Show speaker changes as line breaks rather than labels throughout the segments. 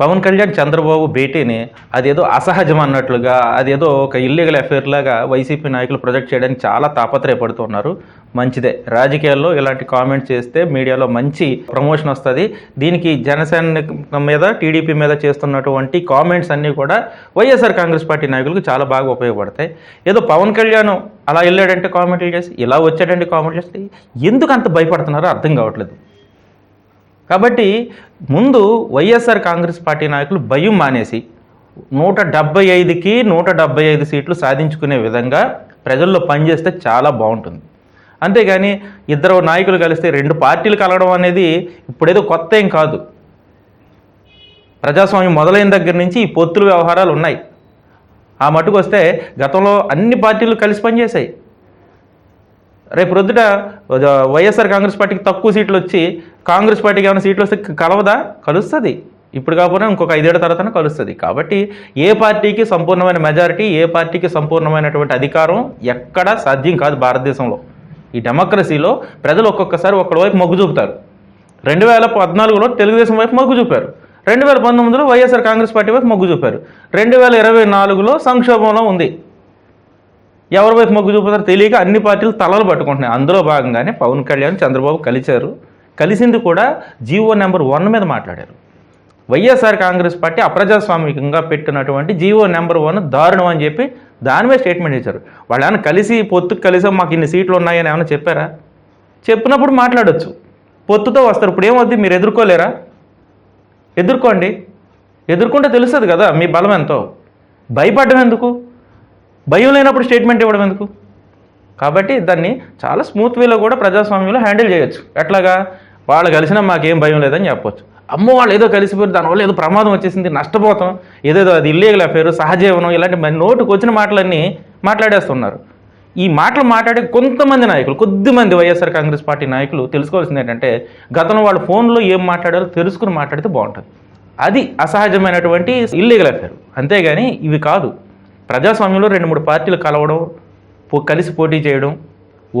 పవన్ కళ్యాణ్ చంద్రబాబు భేటీని అదేదో అసహజం అన్నట్లుగా అదేదో ఒక ఇల్లీగల్ అఫేర్ లాగా వైసీపీ నాయకులు ప్రొజెక్ట్ చేయడానికి చాలా తాపత్రయపడుతున్నారు. మంచిదే. రాజకీయాల్లో ఇలాంటి కామెంట్స్ చేస్తే మీడియాలో మంచి ప్రమోషన్ వస్తుంది. దీనికి జనసేన మీద టీడీపీ మీద చేస్తున్నటువంటి కామెంట్స్ అన్నీ కూడా వైఎస్ఆర్ కాంగ్రెస్ పార్టీ నాయకులకు చాలా బాగా ఉపయోగపడతాయి. ఏదో పవన్ కళ్యాణ్ అలా వెళ్ళాడంటే కామెంట్లు చేసి ఇలా వచ్చాడంటే కామెంట్లు చేస్తే ఎందుకు అంత భయపడుతున్నారో అర్థం కావట్లేదు. కాబట్టి ముందు వైఎస్ఆర్ కాంగ్రెస్ పార్టీ నాయకులు భయం మానేసి నూట డెబ్బై ఐదుకి నూట డెబ్బై ఐదు సీట్లు సాధించుకునే విధంగా ప్రజల్లో పనిచేస్తే చాలా బాగుంటుంది. అంతేగాని ఇద్దరు నాయకులు కలిస్తే రెండు పార్టీలు కలవడం అనేది ఇప్పుడేదో కొత్త ఏం కాదు. ప్రజాస్వామ్యం మొదలైన దగ్గర నుంచి ఈ పొత్తుల వ్యవహారాలు ఉన్నాయి. ఆ మటుకు వస్తే గతంలో అన్ని పార్టీలు కలిసి పనిచేశాయి. రేపు రొద్దుట వైఎస్ఆర్ కాంగ్రెస్ పార్టీకి తక్కువ సీట్లు వచ్చి కాంగ్రెస్ పార్టీకి ఏమైనా సీట్లు వస్తే కలవదా? కలుస్తుంది. ఇప్పుడు కాకపోయినా ఇంకొక ఐదేళ్ళ తర్వాత కలుస్తుంది. కాబట్టి ఏ పార్టీకి సంపూర్ణమైన మెజారిటీ ఏ పార్టీకి సంపూర్ణమైనటువంటి అధికారం ఎక్కడా సాధ్యం కాదు భారతదేశంలో. ఈ డెమోక్రసీలో ప్రజలు ఒక్కొక్కసారి ఒక్కడి వైపు మొగ్గు చూపుతారు. రెండు వేల పద్నాలుగులో తెలుగుదేశం వైపు మొగ్గు చూపారు. రెండు వేల పంతొమ్మిదిలో వైఎస్ఆర్ కాంగ్రెస్ పార్టీ వైపు మొగ్గు చూపారు. రెండు వేల ఇరవై నాలుగులో సంక్షోభంలో ఉంది. ఎవరి వైపు మొగ్గు చూపుతారో తెలియక అన్ని పార్టీలు తలలు పట్టుకుంటున్నాయి. అందులో భాగంగానే పవన్ కళ్యాణ్ చంద్రబాబు కలిశారు. కలిసింది కూడా జీవో నెంబర్ వన్ మీద మాట్లాడారు. వైఎస్ఆర్ కాంగ్రెస్ పార్టీ అప్రజాస్వామికంగా పెట్టినటువంటి జీవో నెంబర్ వన్ దారుణం అని చెప్పి దాని మీద స్టేట్మెంట్ ఇచ్చారు. వాళ్ళు ఏమైనా కలిసి పొత్తుకు కలిసి మాకు ఇన్ని సీట్లు ఉన్నాయని ఏమైనా చెప్పారా? చెప్పినప్పుడు మాట్లాడచ్చు. పొత్తుతో వస్తారు. ఇప్పుడు ఏమవుద్ది? మీరు ఎదుర్కోలేరా? ఎదుర్కోండి. ఎదుర్కొంటే తెలుస్తుంది కదా మీ బలం ఎంతో. భయపడడం ఎందుకు? భయం లేనప్పుడు స్టేట్మెంట్ ఇవ్వడం ఎందుకు? కాబట్టి దాన్ని చాలా స్మూత్ వేలో కూడా ప్రజాస్వామ్యంలో హ్యాండిల్ చేయొచ్చు. ఎట్లాగా? వాళ్ళు కలిసినా మాకేం భయం లేదని చెప్పొచ్చు. అమ్మో వాళ్ళు ఏదో కలిసిపోయి దానివల్ల ఏదో ప్రమాదం వచ్చేసింది నష్టపోతాం ఏదేదో అది ఇల్లీగల్ అఫేరు సహజీవనం ఇలాంటి నోటుకు వచ్చిన మాటలన్నీ మాట్లాడేస్తున్నారు. ఈ మాటలు మాట్లాడే కొంతమంది నాయకులు కొద్దిమంది వైఎస్ఆర్ కాంగ్రెస్ పార్టీ నాయకులు తెలుసుకోవాల్సింది ఏంటంటే గతంలో వాళ్ళు ఫోన్లో ఏం మాట్లాడారో తెలుసుకుని మాట్లాడితే బాగుంటుంది. అది అసహజమైనటువంటి ఇల్లీగల్ అఫేర్ అంతేగాని ఇవి కాదు. ప్రజాస్వామ్యంలో రెండు మూడు పార్టీలు కలవడం కలిసి పోటీ చేయడం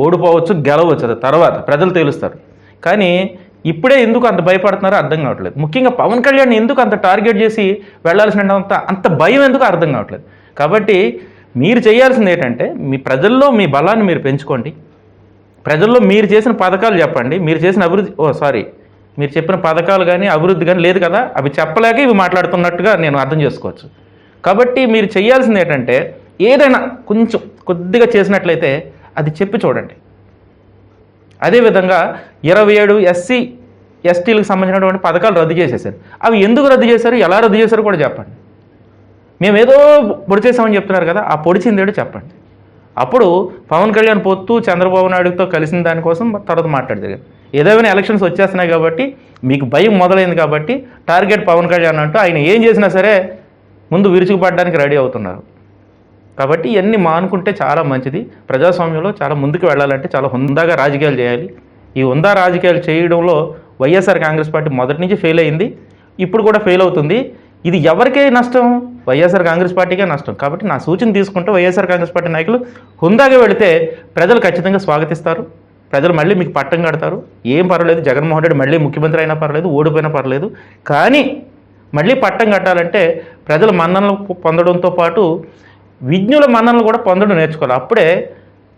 ఓడిపోవచ్చు గెలవచ్చు అది తర్వాత ప్రజలు తేలుస్తారు. కానీ ఇప్పుడే ఎందుకు అంత భయపడుతున్నారో అర్థం కావట్లేదు. ముఖ్యంగా పవన్ కళ్యాణ్ ఎందుకు అంత టార్గెట్ చేసి వెళ్ళాల్సినంత అంత భయం ఎందుకు అర్థం కావట్లేదు. కాబట్టి మీరు చేయాల్సింది ఏంటంటే మీ ప్రజల్లో మీ బలాన్ని మీరు పెంచుకోండి. ప్రజల్లో మీరు చేసిన పథకాలు చెప్పండి. మీరు చేసిన అభివృద్ధి ఓ సారీ మీరు చెప్పిన పథకాలు కానీ అభివృద్ధి కానీ లేదు కదా అవి చెప్పలేక ఇవి మాట్లాడుతున్నట్టుగా నేను అర్థం చేసుకోవచ్చు. కాబట్టి మీరు చేయాల్సింది ఏంటంటే ఏదైనా కొంచెం కొద్దిగా చేసినట్లయితే అది చెప్పి చూడండి. అదేవిధంగా ఇరవై ఏడు ఎస్సీ ఎస్టీలకు సంబంధించినటువంటి పథకాలు రద్దు చేసేసారు. అవి ఎందుకు రద్దు చేశారు? ఎలా రద్దు చేశారు కూడా చెప్పండి. మేము ఏదో పొడి చేసామని చెప్తున్నారు కదా ఆ పొడిచిందేదో చెప్పండి. అప్పుడు పవన్ కళ్యాణ్ పొత్తు చంద్రబాబు నాయుడుతో కలిసిన దానికోసం తర్వాత మాట్లాడదు. ఏదైనా ఎలక్షన్స్ వచ్చేస్తున్నాయి కాబట్టి మీకు భయం మొదలైంది కాబట్టి టార్గెట్ పవన్ కళ్యాణ్ అంటూ ఆయన ఏం చేసినా సరే ముందు విరుచుకుపడడానికి రెడీ అవుతున్నారు. కాబట్టి ఇవన్నీ మానుకుంటే చాలా మంచిది. ప్రజాస్వామ్యంలో చాలా ముందుకు వెళ్ళాలంటే చాలా హుందాగా రాజకీయాలు చేయాలి. ఈ హుందా రాజకీయాలు చేయడంలో వైఎస్ఆర్ కాంగ్రెస్ పార్టీ మొదటి నుంచి ఫెయిల్ అయింది. ఇప్పుడు కూడా ఫెయిల్ అవుతుంది. ఇది ఎవరికే నష్టం? వైఎస్ఆర్ కాంగ్రెస్ పార్టీకే నష్టం. కాబట్టి నా సూచన తీసుకుంటే వైఎస్ఆర్ కాంగ్రెస్ పార్టీ నాయకులు హుందాగా వెళితే ప్రజలు ఖచ్చితంగా స్వాగతిస్తారు. ప్రజలు మళ్ళీ మీకు పట్టం కడతారు. ఏం పర్వాలేదు. జగన్మోహన్ రెడ్డి మళ్ళీ ముఖ్యమంత్రి అయినా పర్లేదు ఓడిపోయినా పర్లేదు కానీ మళ్ళీ పట్టం కట్టాలంటే ప్రజల మన్ననలు పొందడంతో పాటు విజ్ఞుల మన్ననలు కూడా పొందడం నేర్చుకోవాలి. అప్పుడే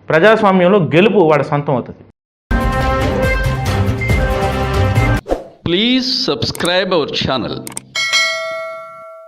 ప్రజాస్వామ్యంలో గెలుపు వాడి సొంతం అవుతుంది.
Please subscribe our channel